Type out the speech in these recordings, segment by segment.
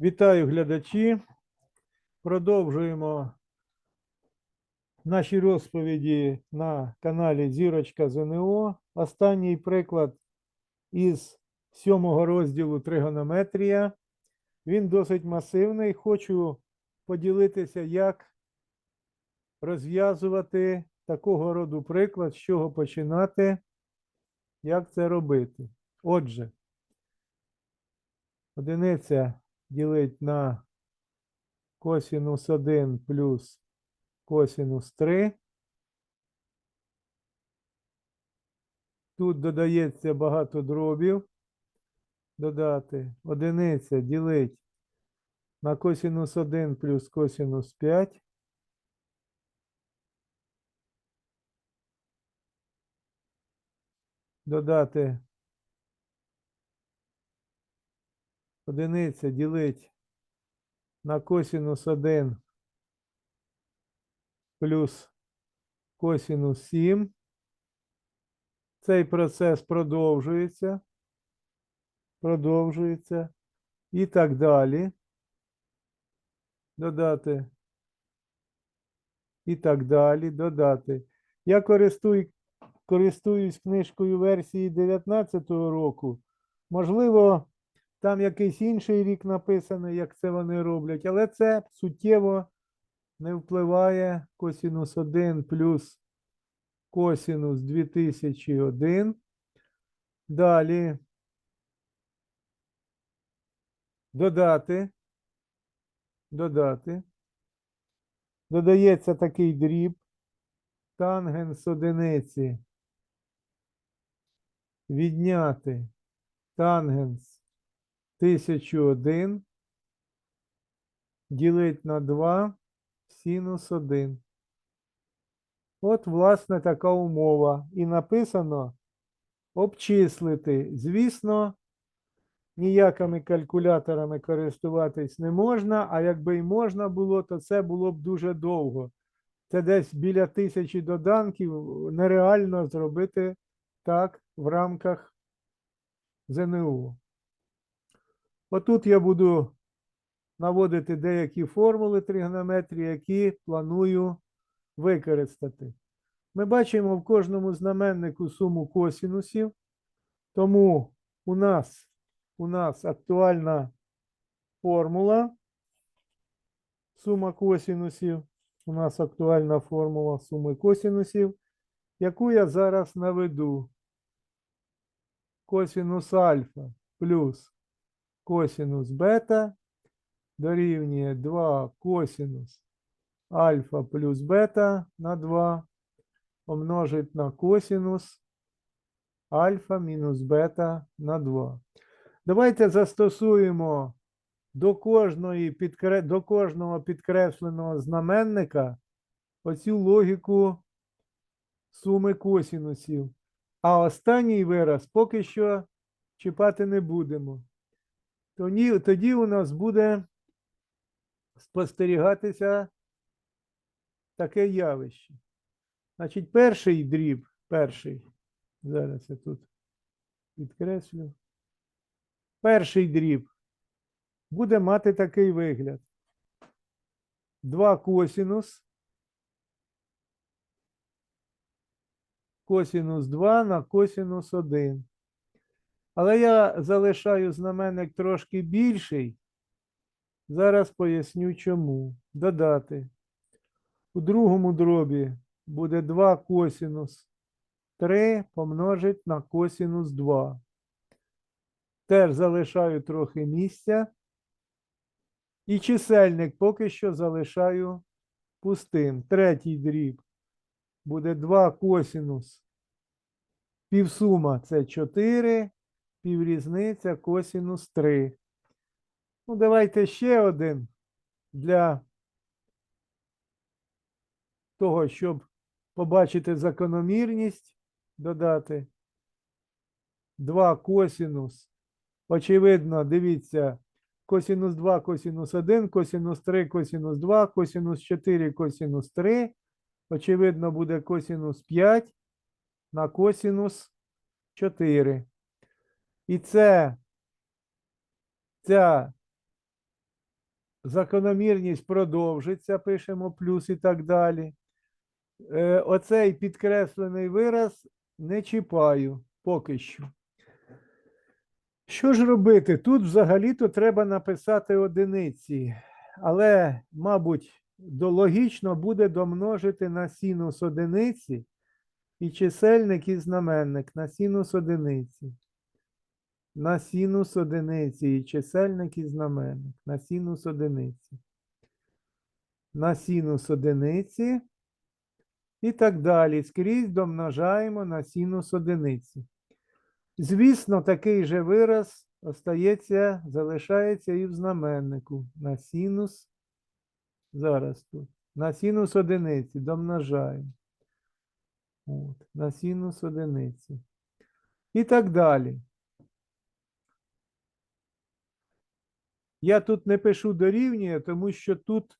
Вітаю глядачі. Продовжуємо наші розповіді на каналі Зірочка ЗНО. Останній приклад із сьомого розділу тригонометрія. Він досить масивний. Хочу поділитися, як розв'язувати такого роду приклад, з чого починати, як це робити. Отже, одиниця ділить на косінус 1 плюс косінус 3. Тут додається багато дробів. Додати одиниця ділить на косінус 1 плюс косінус 5. Додати одиниця ділить на косінус 1 плюс косінус 7. Цей процес продовжується, продовжується і так далі. Додати. І так далі. Додати. Я користую, користуюсь книжкою версії 19 року. Можливо, там якийсь інший рік написаний, як це вони роблять, але це суттєво не впливає косінус 1 плюс косінус 2001. Далі додати. Додати. Додається такий дріб. Тангенс одиниці. Відняти тангенс 1001 ділить на 2 синус 1. От, власне, така умова. І написано обчислити. Звісно, ніякими калькуляторами користуватись не можна, а якби й можна було, то це було б дуже довго. Це десь біля тисячі доданків нереально зробити так в рамках ЗНУ. Отут я буду наводити деякі формули тригонометрії, які планую використати. Ми бачимо в кожному знаменнику суму косінусів, тому у нас, у нас актуальна формула сума косінусів. У нас актуальна формула суми косінусів, яку я зараз наведу. Косінус альфа плюс косінус бета дорівнює 2 косінус альфа плюс бета на 2 помножить на косінус альфа мінус бета на 2. Давайте застосуємо до, кожної підкре... до кожного підкресленого знаменника оцю логіку суми косінусів. А останній вираз поки що чіпати не будемо. Тоді, тоді у нас буде спостерігатися таке явище. Значить, перший дріб, перший, зараз я тут підкреслю. Перший дріб буде мати такий вигляд. 2 косінус. Косінус 2 на косінус 1. Але я залишаю знаменник трошки більший. Зараз поясню чому. Додати. У другому дробі буде 2 косінус 3 помножить на косінус 2. Теж залишаю трохи місця. І чисельник поки що залишаю пустим. Третій дріб буде 2 косінус. Півсума це 4, піврізниця косінус 3. Ну, давайте ще один для того, щоб побачити закономірність, додати 2 косінус. Очевидно, дивіться, косінус 2, косінус 1, косінус 3, косінус 2, косінус 4, косінус 3. Очевидно, буде косінус 5 на косінус 4. І це ця закономірність продовжиться, пишемо плюс і так далі. Е, Оцей підкреслений вираз не чіпаю поки що. Що ж робити? Тут взагалі-то треба написати одиниці, але, мабуть, до- логічно буде домножити на синус одиниці і чисельник і знаменник на синус одиниці. На синус одиниці і чисельник і знаменник. На синус одиниці. На синус одиниці. І так далі. Скрізь домножаємо на синус одиниці. Звісно, такий же вираз остається, залишається і в знаменнику. На синус. Зараз тут. На синус одиниці домножаємо. От, на синус одиниці. І так далі. Я тут не пишу дорівнює, тому що тут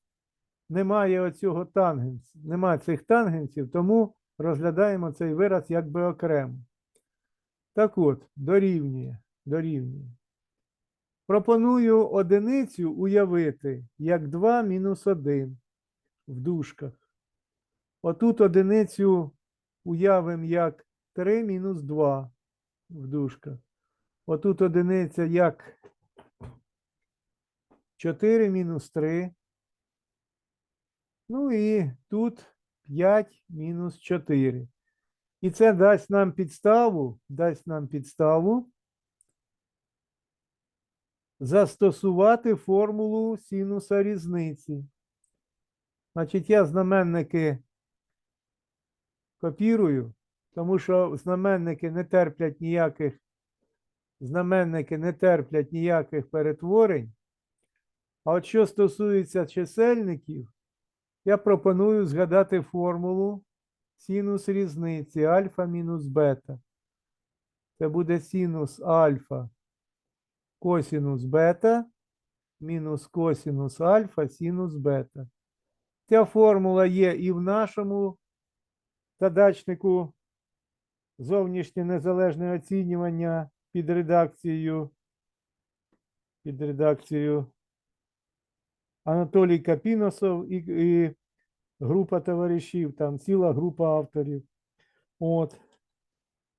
немає оцього тангенсу. Немає цих тангенсів, тому розглядаємо цей вираз якби окремо. Так от, дорівнює, дорівнює. Пропоную одиницю уявити як 2 мінус 1 в дужках. Отут одиницю уявимо як 3 мінус 2 в дужках. Отут одиниця як 4 мінус 3. Ну і тут 5 мінус 4. І це дасть нам підставу, дасть нам підставу застосувати формулу синуса різниці. Значить, я знаменники копірую, тому що знаменники не терплять ніяких знаменники не терплять ніяких перетворень. А от що стосується чисельників, я пропоную згадати формулу синус різниці альфа мінус бета. Це буде синус альфа косинус бета мінус косинус альфа синус бета. Ця формула є і в нашому задачнику зовнішнє незалежне оцінювання під редакцією під редакцією Анатолій Капіносов і, і група товаришів, там ціла група авторів. От.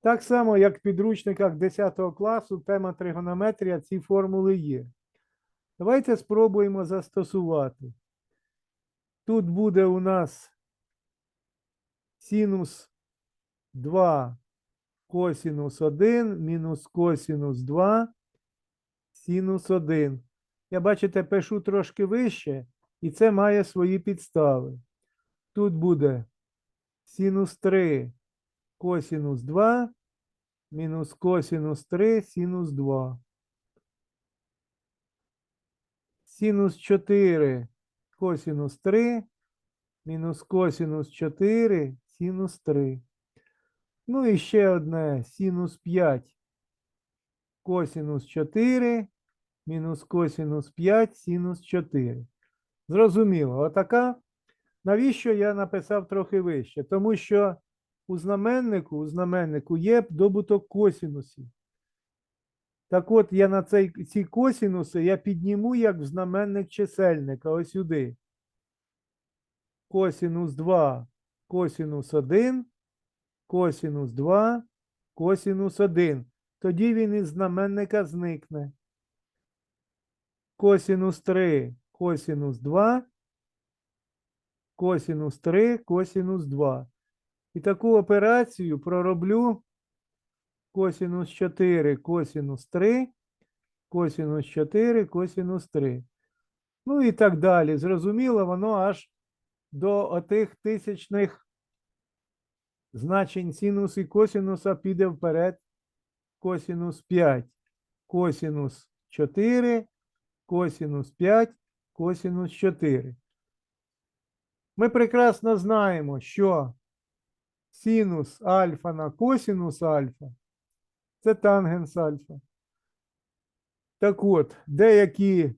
Так само, як в підручниках 10 класу, тема тригонометрія, ці формули є. Давайте спробуємо застосувати. Тут буде у нас синус 2 косинус 1 мінус косинус 2 синус 1. Я, бачите, пишу трошки вище, і це має свої підстави. Тут буде синус 3 косинус 2 мінус косинус 3 синус 2. Синус 4 косинус 3 мінус косинус 4 синус 3. Ну і ще одне синус 5 косинус 4 мінус косинус 5 синус 4. Зрозуміло, отака. Навіщо я написав трохи вище? Тому що у знаменнику, у знаменнику є добуток косінусів. Так от я на цей, ці косінуси я підніму як в знаменник чисельника, ось сюди. Косінус 2, косінус 1, косінус 2, косінус 1. Тоді він із знаменника зникне. Косінус 3, косінус 2, косінус 3, косінус 2. І таку операцію пророблю косінус 4, косінус 3, косінус 4, косінус 3. Ну і так далі. Зрозуміло, воно аж до отих тисячних значень синус і косінуса піде вперед. Косінус 5, косінус 4, косінус 5, косінус 4. Ми прекрасно знаємо, що синус альфа на косинус альфа це тангенс альфа. Так от, деякі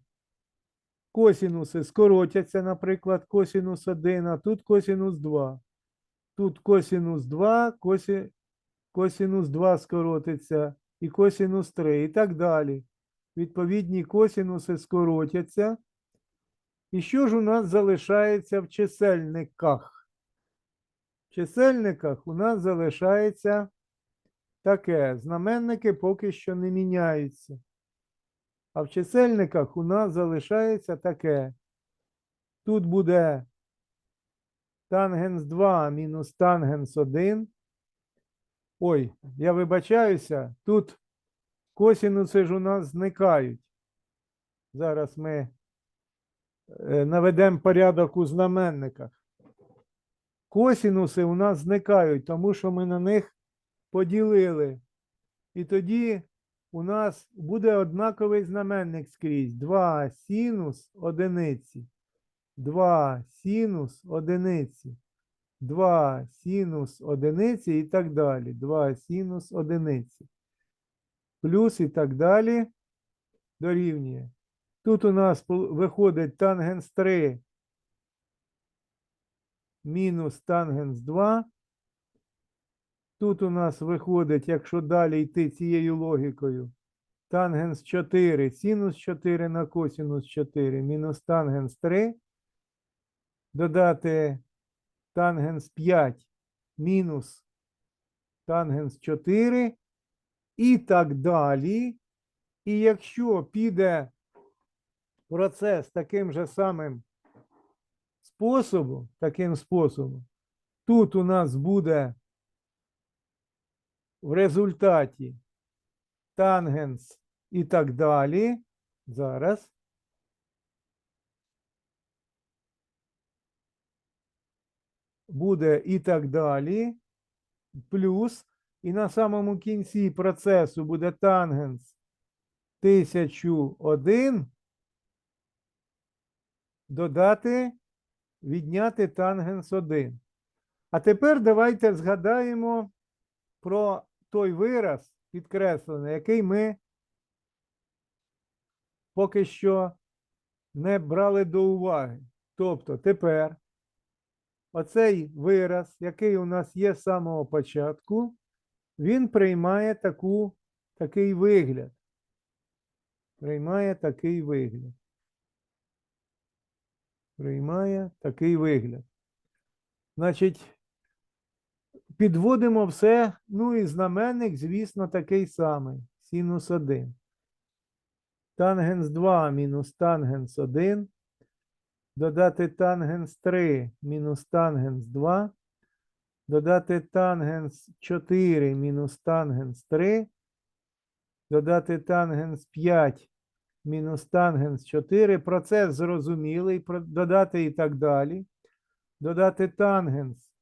косинуси скоротяться, наприклад, косинус 1, а тут косинус 2. Тут косинус 2, косі... косинус 2 скоротиться і косинус 3 і так далі. Відповідні косинуси скоротяться, І що ж у нас залишається в чисельниках? В чисельниках у нас залишається таке. Знаменники поки що не міняються. А в чисельниках у нас залишається таке. Тут буде тангенс 2 мінус тангенс 1. Ой, я вибачаюся, тут косінуси ж у нас зникають. Зараз ми е, наведемо порядок у знаменниках. Косінуси у нас зникають, тому що ми на них поділили. І тоді у нас буде однаковий знаменник скрізь. 2 синус одиниці. 2 синус одиниці. 2 синус одиниці і так далі. 2 синус одиниці. Плюс і так далі дорівнює. Тут у нас виходить тангенс 3 мінус тангенс 2. Тут у нас виходить, якщо далі йти цією логікою, тангенс 4, синус 4 на косинус 4, мінус тангенс 3. Додати тангенс 5 мінус тангенс 4 і так далі. І якщо піде процес таким же самим способом, таким способом, тут у нас буде в результаті тангенс і так далі. Зараз. Буде і так далі. Плюс. І на самому кінці процесу буде тангенс 1001. Додати, відняти тангенс 1. А тепер давайте згадаємо про той вираз підкреслений, який ми поки що не брали до уваги. Тобто тепер оцей вираз, який у нас є з самого початку, він приймає таку, такий вигляд. Приймає такий вигляд. Приймає такий вигляд. Значить, підводимо все, ну і знаменник, звісно, такий самий. Синус 1. Тангенс 2 мінус тангенс 1. Додати тангенс 3 мінус тангенс 2. Додати тангенс 4 мінус тангенс 3. Додати тангенс 5 мінус тангенс 4. Процес зрозумілий. Додати і так далі. Додати тангенс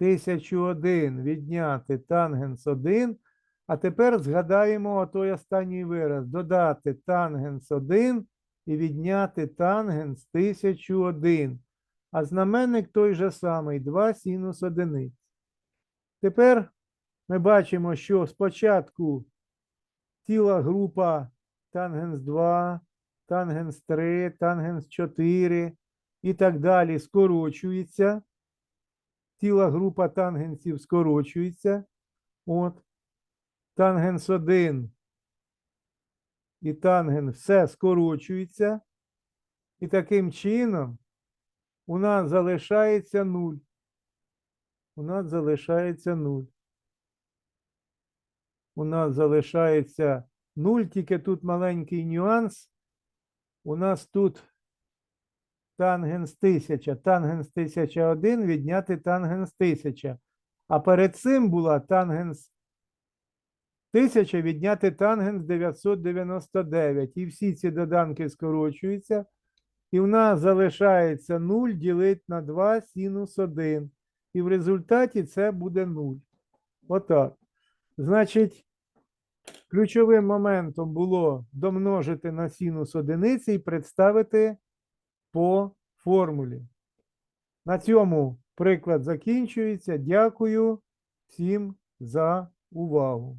1001 відняти тангенс 1. А тепер згадаємо той останній вираз. Додати тангенс 1 і відняти тангенс 1001. А знаменник той же самий 2 синус 1. Тепер ми бачимо, що спочатку ціла група тангенс 2, тангенс 3, тангенс 4 і так далі скорочується. Ціла група тангенсів скорочується. От. Тангенс 1 і тангенс все скорочується. І таким чином у нас залишається 0. У нас залишається 0. У нас залишається 0, тільки тут маленький нюанс. У нас тут тангенс 1000, тангенс 1001 відняти тангенс 1000. А перед цим була тангенс 1000 відняти тангенс 999. І всі ці доданки скорочуються. І в нас залишається 0 ділити на 2 синус 1. І в результаті це буде 0. Отак. Значить, ключовим моментом було домножити на синус одиниці і представити по формулі. На цьому приклад закінчується. Дякую всім за увагу.